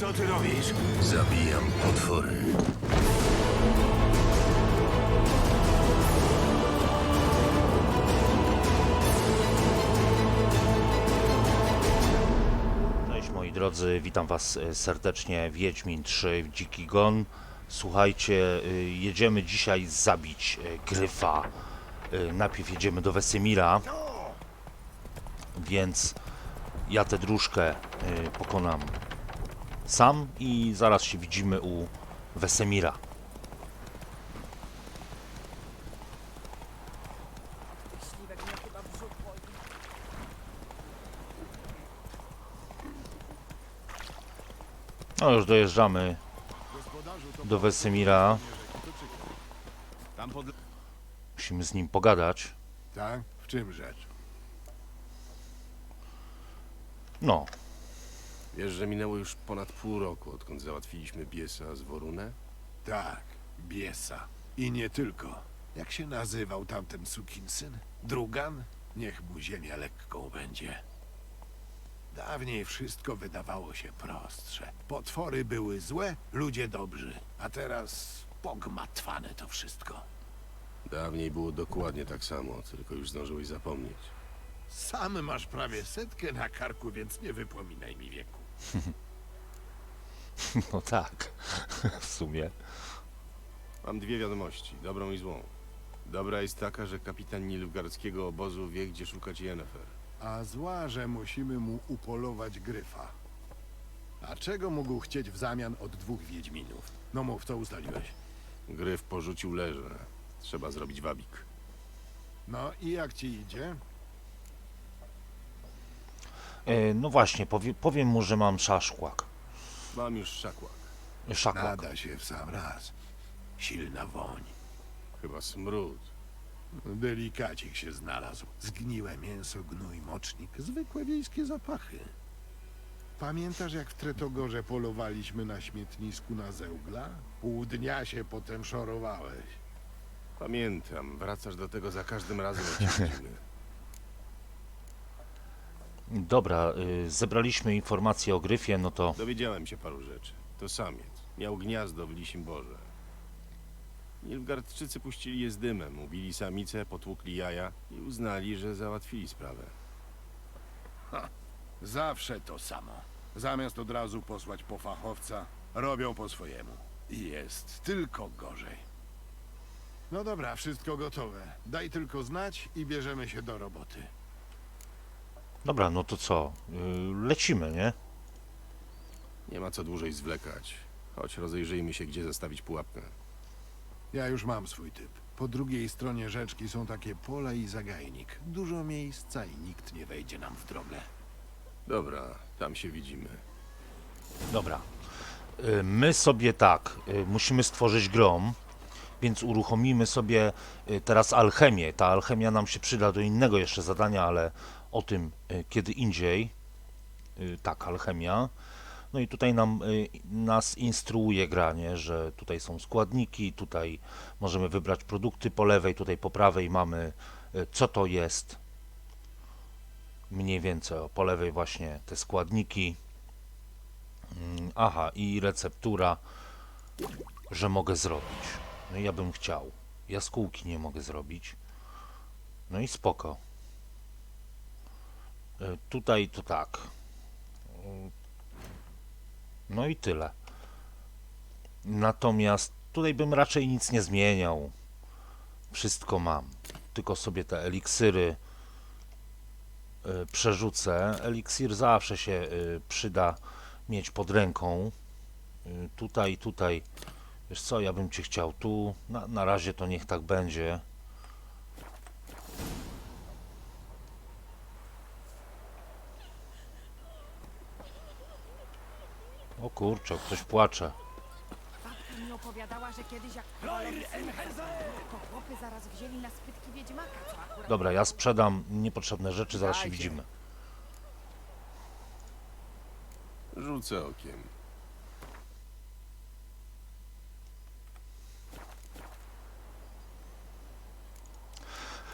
Co ty robisz? Zabijam potwory. Cześć moi drodzy, witam was e, serdecznie. Wiedźmin 3 Dziki Gon. Słuchajcie, y, jedziemy dzisiaj zabić e, Gryfa. Najpierw jedziemy do Wesemira, więc ja tę dróżkę pokonam sam i zaraz się widzimy u Wesemira. No już dojeżdżamy do Wesemira. Musimy z nim pogadać. Tak? W czym rzecz? No, Wiesz, że minęło już ponad pół roku, odkąd załatwiliśmy Biesa z Worunę? Tak, Biesa. I nie tylko. Jak się nazywał tamten sukinsyn? Drugan? Niech mu ziemia lekką będzie. Dawniej wszystko wydawało się prostsze. Potwory były złe, ludzie dobrzy. A teraz pogmatwane to wszystko. Dawniej było dokładnie tak samo, tylko już zdążyłeś zapomnieć. Sam masz prawie setkę na karku, więc nie wypominaj mi wieku. no tak, w sumie. Mam dwie wiadomości, dobrą i złą. Dobra jest taka, że kapitan Nilfgaardzkiego obozu wie, gdzie szukać Yennefer. A zła, że musimy mu upolować gryfa. A czego mógł chcieć w zamian od dwóch wiedźminów? No mów, co ustaliłeś? Gryf porzucił leże. Trzeba zrobić wabik. No i jak ci idzie? E, no właśnie, powie, powiem mu, że mam szaszłak. Mam już szakłak. Szakłak. Nada się w sam raz. Silna woń. Chyba smród. Delikacik się znalazł. Zgniłe mięso, gnój, mocznik. Zwykłe wiejskie zapachy. Pamiętasz, jak w Tretogorze polowaliśmy na śmietnisku na zeugla? Pół dnia się potem szorowałeś. Pamiętam, wracasz do tego za każdym razem, jak się widzimy. Dobra, y, zebraliśmy informacje o Gryfie, no to Dowiedziałem się paru rzeczy. To samiec. Miał gniazdo w Lisim Borze. Nilfgaardczycy puścili je z dymem, ubili samicę, potłukli jaja i uznali, że załatwili sprawę. Zawsze to samo. Zamiast od razu posłać po fachowca, robią po swojemu. I jest tylko gorzej. No dobra, wszystko gotowe. Daj tylko znać i bierzemy się do roboty. Dobra, no to co? Y, lecimy, nie? Nie ma co dłużej zwlekać. Chodź, rozejrzyjmy się, gdzie zastawić pułapkę. Ja już mam swój typ. Po drugiej stronie rzeczki są takie pola i zagajnik. Dużo miejsca i nikt nie wejdzie nam w drogę. Dobra, tam się widzimy. Dobra. Y, My sobie tak, y, musimy stworzyć grom, więc uruchomimy sobie y, teraz alchemię. Ta alchemia nam się przyda do innego jeszcze zadania, ale o tym y, kiedy indziej. Y, Tak, alchemia. No i tutaj nam, y, nas instruuje granie, że tutaj są składniki, tutaj możemy wybrać produkty po lewej, tutaj po prawej mamy co to jest. Mniej więcej o, po lewej właśnie te składniki. Mm, Aha, i receptura, że mogę zrobić. No ja bym chciał. Jaskółki nie mogę zrobić. No i spoko. E, Tutaj to tak. No i tyle. Natomiast tutaj bym raczej nic nie zmieniał. Wszystko mam. Tylko sobie te eliksiry e, przerzucę. Eliksir zawsze się e, przyda mieć pod ręką. Tutaj, tutaj. Wiesz co, ja bym cię chciał tu. Na, na razie to niech tak będzie. O kurczę, ktoś płacze. Babka mi opowiadała, że kiedyś jak to chłopy zaraz wzięli na spytki wiedźmaka, co akurat... Dobra, ja sprzedam niepotrzebne rzeczy, zaraz się Dajcie. widzimy. Rzucę okiem.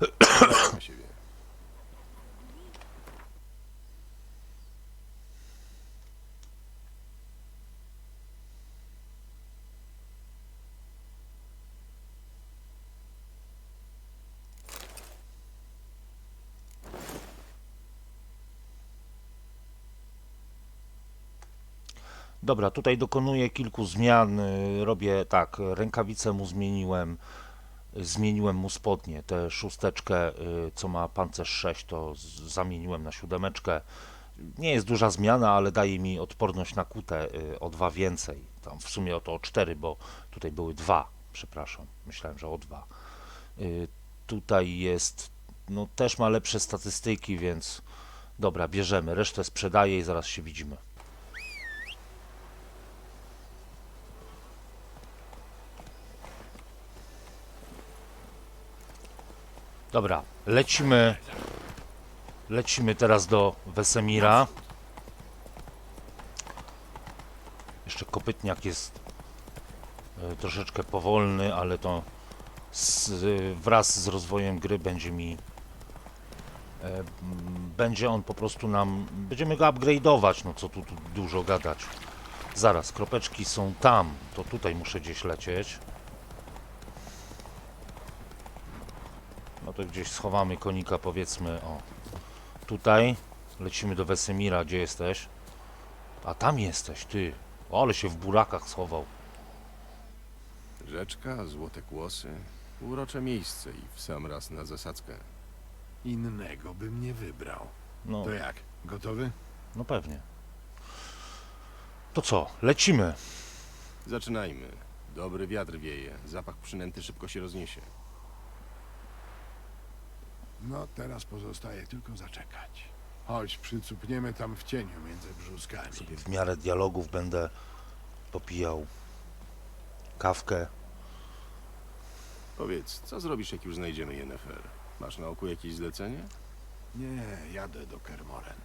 Zobaczmy siebie. Dobra, tutaj dokonuję kilku zmian. y, Robię tak, rękawice mu zmieniłem, zmieniłem mu spodnie. Tę szósteczkę, y, co ma pancerz 6, to zamieniłem na siódemeczkę. Nie jest duża zmiana, ale daje mi odporność na kutę y, o dwa więcej. Tam w sumie o to o cztery, bo tutaj były dwa, przepraszam. Myślałem, że o dwa. Tutaj jest, no też ma lepsze statystyki, więc dobra, bierzemy. Resztę sprzedaję i zaraz się widzimy. Dobra, lecimy. Lecimy teraz do Wesemira. Jeszcze kopytniak jest e, troszeczkę powolny, ale to z, wraz z rozwojem gry będzie mi e, będzie on po prostu nam będziemy go upgrade'ować, no co tu, tu dużo gadać. Zaraz, kropeczki są tam, to tutaj muszę gdzieś lecieć. No to gdzieś schowamy konika, powiedzmy, o. Tutaj lecimy do Wesemira, gdzie jesteś? A tam jesteś, ty. O, ale się w burakach schował. Rzeczka, złote kłosy. Urocze miejsce i w sam raz na zasadzkę. Innego bym nie wybrał. No, To jak? Gotowy? no pewnie. To co, lecimy. Zaczynajmy. Dobry wiatr wieje. Zapach przynęty szybko się rozniesie. No, teraz pozostaje tylko zaczekać. Chodź, przycupniemy tam w cieniu między brzuskami. Sobie w miarę dialogów będę popijał kawkę. Powiedz, co zrobisz, jak już znajdziemy Yennefer? Masz na oku jakieś zlecenie? Nie, jadę do Kermoren.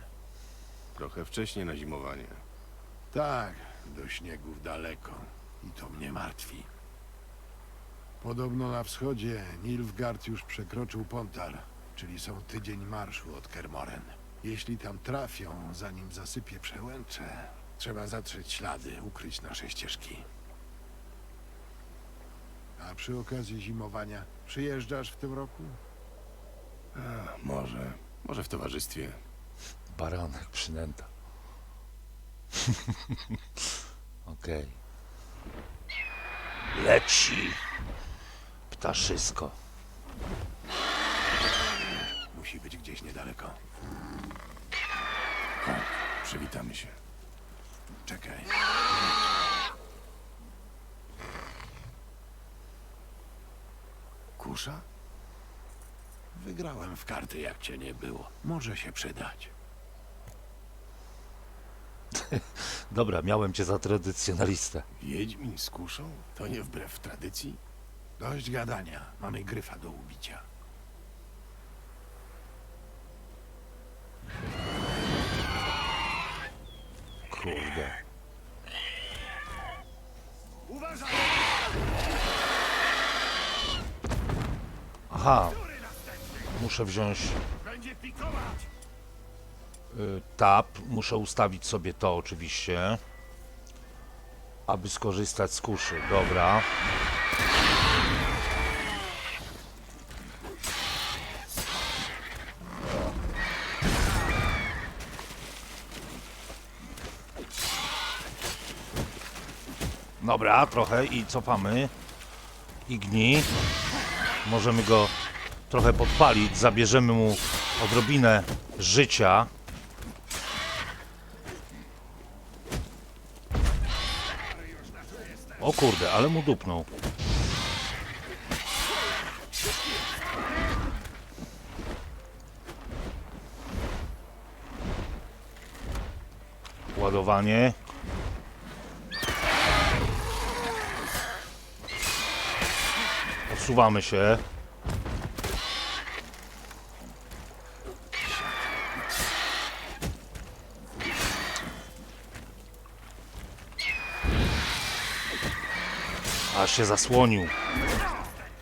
Trochę wcześnie na zimowanie. Tak, do śniegów daleko. I to mnie martwi. Podobno na wschodzie Nilfgaard już przekroczył Pontar, czyli są tydzień marszu od Kermoren. Jeśli tam trafią, zanim zasypie przełęcze, trzeba zatrzeć ślady, ukryć nasze ścieżki. A przy okazji zimowania, przyjeżdżasz w tym roku? A, może. Może w towarzystwie. Baranek, przynęta. Okej. Leci. Ptaszysko. Musi być gdzieś niedaleko. Przywitamy się. Czekaj. Kusza? Wygrałem w karty, jak cię nie było. Może się przydać. Dobra, miałem cię za tradycjonalistę. Wiedźmin z kuszą? To nie wbrew tradycji? Dość gadania. Mamy gryfa do ubicia. Kurde. Aha. Muszę wziąć y, tab. Muszę ustawić sobie to oczywiście. Aby skorzystać z kuszy. Dobra. Dobra, trochę i cofamy. Igni. Możemy go trochę podpalić. Zabierzemy mu odrobinę życia. O kurde, ale mu dupnął. Ładowanie. Odsuwamy się. Aż się zasłonił.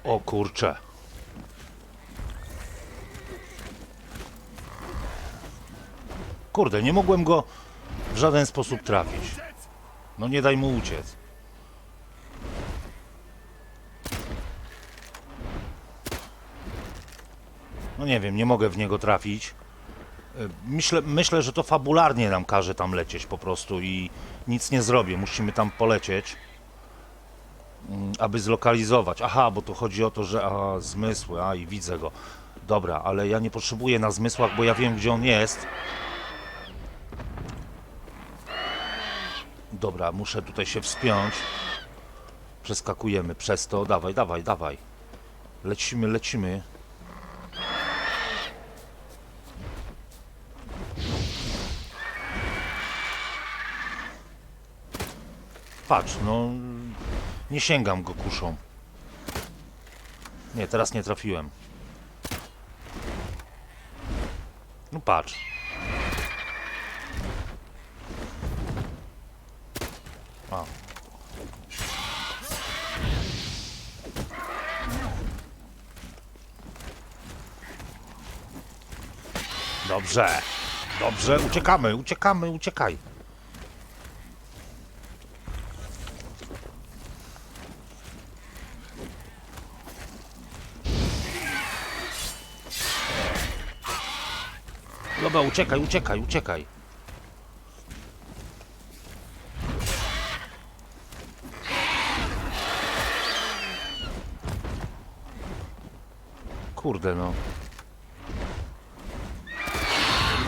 O kurcze. Kurde, nie mogłem go w żaden sposób trafić. No nie daj mu uciec. No nie wiem, nie mogę w niego trafić. Y, Myślę, myślę, że to fabularnie nam każe tam lecieć po prostu i nic nie zrobię. Musimy tam polecieć, mm, aby zlokalizować. Aha, bo tu chodzi o to, że a, zmysły, a i widzę go. Dobra, ale ja nie potrzebuję na zmysłach, bo ja wiem, gdzie on jest. Dobra, muszę tutaj się wspiąć. Przeskakujemy przez to. Dawaj, dawaj, dawaj. Lecimy, lecimy. Patrz, no... Nie sięgam go kuszą. Nie, teraz nie trafiłem. No patrz. A. Dobrze. Dobrze, uciekamy, uciekamy, uciekaj. Dobra, uciekaj, uciekaj, uciekaj. Kurde no.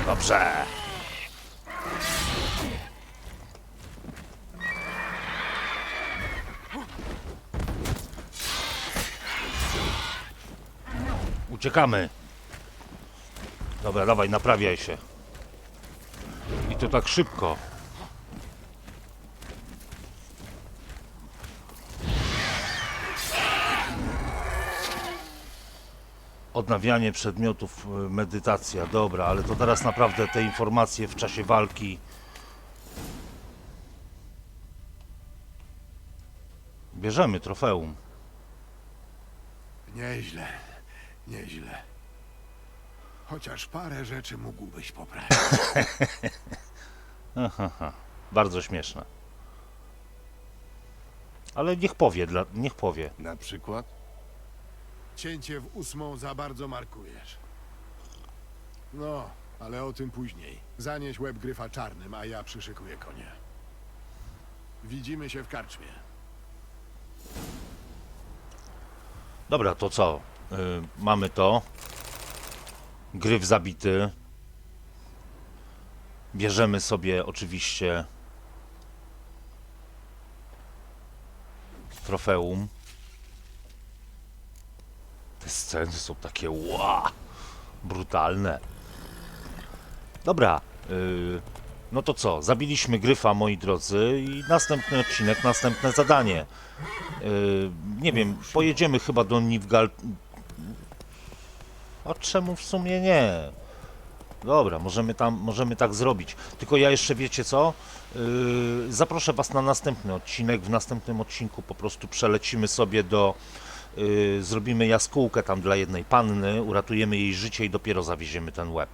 Dobrze. Uciekamy. Dobra, dawaj, naprawiaj się. I to tak szybko. Odnawianie przedmiotów, y, medytacja, dobra, ale to teraz naprawdę te informacje w czasie walki. Bierzemy trofeum. Nieźle, nieźle. Chociaż parę rzeczy mógłbyś poprawić. Bardzo śmieszne. Ale niech powie, dla, niech powie. Na przykład? Cięcie w ósmą za bardzo markujesz. No, ale o tym później. Zanieś łeb gryfa czarnym, a ja przyszykuję konie. Widzimy się w karczmie. Dobra, to co? Y, mamy to. Gryf zabity. Bierzemy sobie oczywiście trofeum. Te sceny są takie ła, brutalne. Dobra, y, no to co? Zabiliśmy gryfa, moi drodzy, i następny odcinek, następne zadanie. Y, nie wiem, pojedziemy chyba do Nivgal. A czemu w sumie nie? Dobra, możemy tam, możemy tak zrobić. Tylko ja jeszcze wiecie co? Yy, zaproszę Was na następny odcinek. W następnym odcinku po prostu przelecimy sobie do. Yy, zrobimy jaskółkę tam dla jednej panny, uratujemy jej życie i dopiero zawieziemy ten łeb.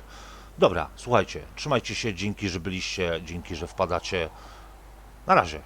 Dobra, słuchajcie, trzymajcie się, dzięki, że byliście, dzięki, że wpadacie. Na razie.